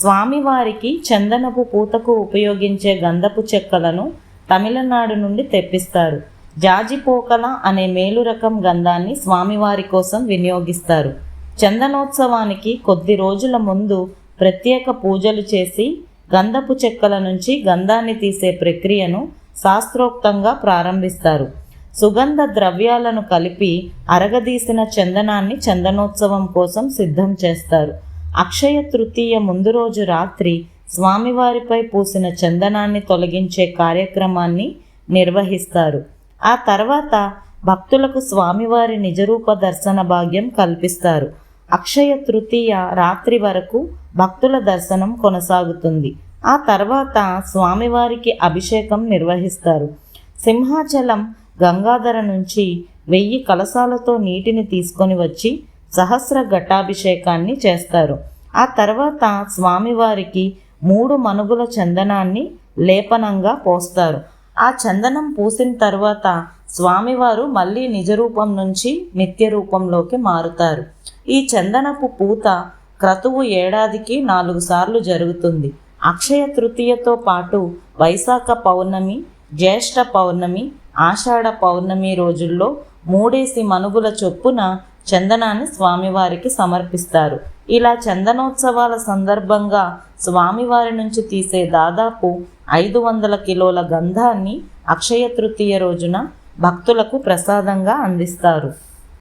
స్వామివారికి చందనపు పూతకు ఉపయోగించే గంధపు చెక్కలను తమిళనాడు నుండి తెప్పిస్తారు. జాజిపోకల అనే మేలు రకం గంధాన్ని స్వామివారి కోసం వినియోగిస్తారు. చందనోత్సవానికి కొద్ది రోజుల ముందు ప్రత్యేక పూజలు చేసి గంధపు చెక్కల నుంచి గంధాన్ని తీసే ప్రక్రియను శాస్త్రోక్తంగా ప్రారంభిస్తారు. సుగంధ ద్రవ్యాలను కలిపి అరగదీసిన చందనాన్ని చందనోత్సవం కోసం సిద్ధం చేస్తారు. అక్షయ తృతీయ ముందు రోజు రాత్రి స్వామివారిపై పూసిన చందనాన్ని తొలగించే కార్యక్రమాన్ని నిర్వహిస్తారు. ఆ తర్వాత భక్తులకు స్వామివారి నిజరూప దర్శన భాగ్యం కల్పిస్తారు. అక్షయ తృతీయ రాత్రి వరకు భక్తుల దర్శనం కొనసాగుతుంది. ఆ తర్వాత స్వామివారికి అభిషేకం నిర్వహిస్తారు. సింహాచలం గంగాధర నుంచి వెయ్యి కలశాలతో నీటిని తీసుకొని వచ్చి సహస్ర ఘటాభిషేకాన్ని చేస్తారు. ఆ తర్వాత స్వామివారికి మూడు మనుగుల చందనాన్ని లేపనంగా పోస్తారు. ఆ చందనం పూసిన తర్వాత స్వామివారు మళ్ళీ నిజ రూపం నుంచి నిత్య రూపంలోకి మారుతారు. ఈ చందనపు పూత క్రతువు ఏడాదికి నాలుగు సార్లు జరుగుతుంది. అక్షయ తృతీయతో పాటు వైశాఖ పౌర్ణమి జ్యేష్ఠ పౌర్ణమి ఆషాఢ పౌర్ణమి రోజుల్లో మూడేసి మనుగుల చొప్పున చందనాన్ని స్వామివారికి సమర్పిస్తారు. ఇలా చందనోత్సవాల సందర్భంగా స్వామివారి నుంచి తీసే దాదాపు ఐదు వందల కిలోల గంధాన్ని అక్షయ తృతీయ రోజున భక్తులకు ప్రసాదంగా అందిస్తారు.